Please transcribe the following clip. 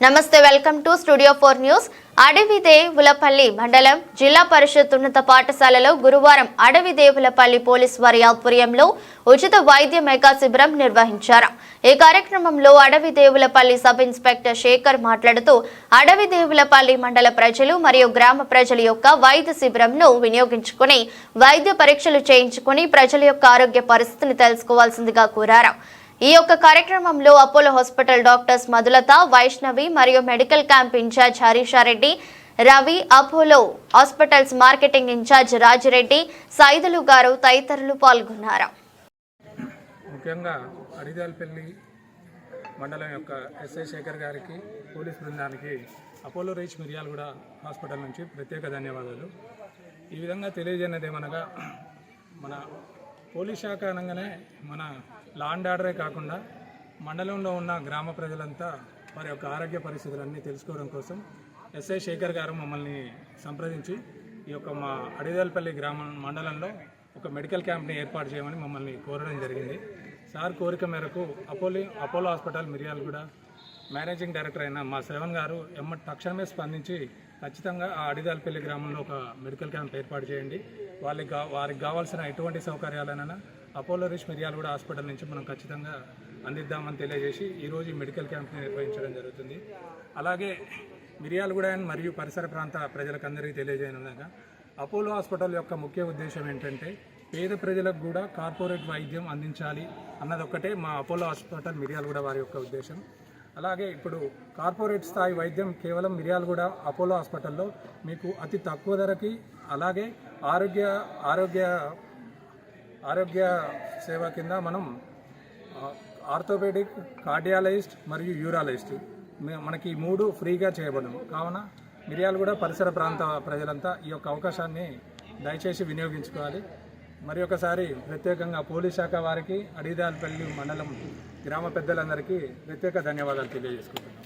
నమస్తే welcome to studio four news. Adavi Devulapalli మండలం జిల్లా పరిషత్ ఉన్నత పాఠశాలలో గురువారం అడవి దేవులపల్లి పోలీస్ వారి ఆధ్వర్యంలో ఉచిత వైద్య మెగా శిబిరం నిర్వహించారు. ఈ కార్యక్రమంలో అడవి దేవులపల్లి సబ్ ఇన్స్పెక్టర్ శేఖర్ మాట్లాడుతూ అడవి దేవులపల్లి మండల ప్రజలు మరియు గ్రామ ప్రజల యొక్క వైద్య శిబిరంను వినియోగించుకుని వైద్య పరీక్షలు చేయించుకుని ప్రజల యొక్క ఆరోగ్య పరిస్థితిని తెలుసుకోవాల్సిందిగా కోరారు. ఈ యొక్క కార్యక్రమంలో Apollo hospital doctors Madhulatha Vaishnavi మరియు medical camp incharge Harishareddy Ravi Apollo hospitals marketing incharge Rajireddy Saidulu గారు తదితరులు పాల్గొన్నారు. ముఖ్యంగా అడిదాల్పల్లి మండలం యొక్క ఎస్ఐ శేఖర్ గారికి పోలీస్ బృందానికి అపోలో రీచ్ మిర్యాలగూడ హాస్పిటల్ నుంచి ప్రత్యేక ధన్యవాదాలు. ఈ విధంగా తెలియజేయనది ఏమనగా మన పోలీస్ శాఖ అనగానే మన లాండ్ ఆర్డరే కాకుండా మండలంలో ఉన్న గ్రామ ప్రజలంతా వారి యొక్క ఆరోగ్య పరిస్థితులన్నీ తెలుసుకోవడం కోసం ఎస్ఐ శేఖర్ గారు మమ్మల్ని సంప్రదించి ఈ యొక్క మా అడిదల్పల్లి గ్రామం మండలంలో ఒక మెడికల్ క్యాంప్ని ఏర్పాటు చేయమని మమ్మల్ని కోరడం జరిగింది. సార్ కోరిక మేరకు Apollo Apollo hospital Miryalaguda managing director అయిన మా శ్రవణ్ గారు ఎమ్మ తక్షణమే స్పందించి ఖచ్చితంగా ఆ అడిదాల్పల్లి గ్రామంలో ఒక మెడికల్ క్యాంప్ ఏర్పాటు చేయండి. వాళ్ళకి వారికి కావాల్సిన ఎటువంటి సౌకర్యాలైనా అపోలో రిష్ మిర్యాలగూడ హాస్పిటల్ నుంచి మనం ఖచ్చితంగా అందిద్దామని తెలియజేసి ఈరోజు మెడికల్ క్యాంప్ని నిర్వహించడం జరుగుతుంది. అలాగే మిర్యాలగూడ మరియు పరిసర ప్రాంత ప్రజలకందరికీ తెలియజేయనుండగా అపోలో హాస్పిటల్ యొక్క ముఖ్య ఉద్దేశం ఏంటంటే పేద ప్రజలకు కూడా కార్పొరేట్ వైద్యం అందించాలి అన్నదొక్కటే మా అపోలో హాస్పిటల్ మిర్యాలగూడ వారి యొక్క ఉద్దేశం. అలాగే ఇప్పుడు కార్పొరేట్ స్థాయి వైద్యం కేవలం మిర్యాలగూడ అపోలో హాస్పిటల్లో మీకు అతి తక్కువ ధరకి అలాగే ఆరోగ్య ఆరోగ్య ఆరోగ్య సేవ కింద మనం ఆర్థోపెడిక్ కార్డియాలజిస్ట్ మరియు యూరాలజిస్ట్ మనకి మూడు ఫ్రీగా చేయబడము కావున మిర్యాలగూడ పరిసర ప్రాంత ప్రజలంతా ఈ యొక్క అవకాశాన్ని దయచేసి వినియోగించుకోవాలి. మరి ఒకసారి ప్రత్యేకంగా పోలీస్ శాఖ వారికి అడిదాల్పల్లి మండలం గ్రామ పెద్దలందరికీ ప్రత్యేక ధన్యవాదాలు తెలియజేసుకుంటున్నాను.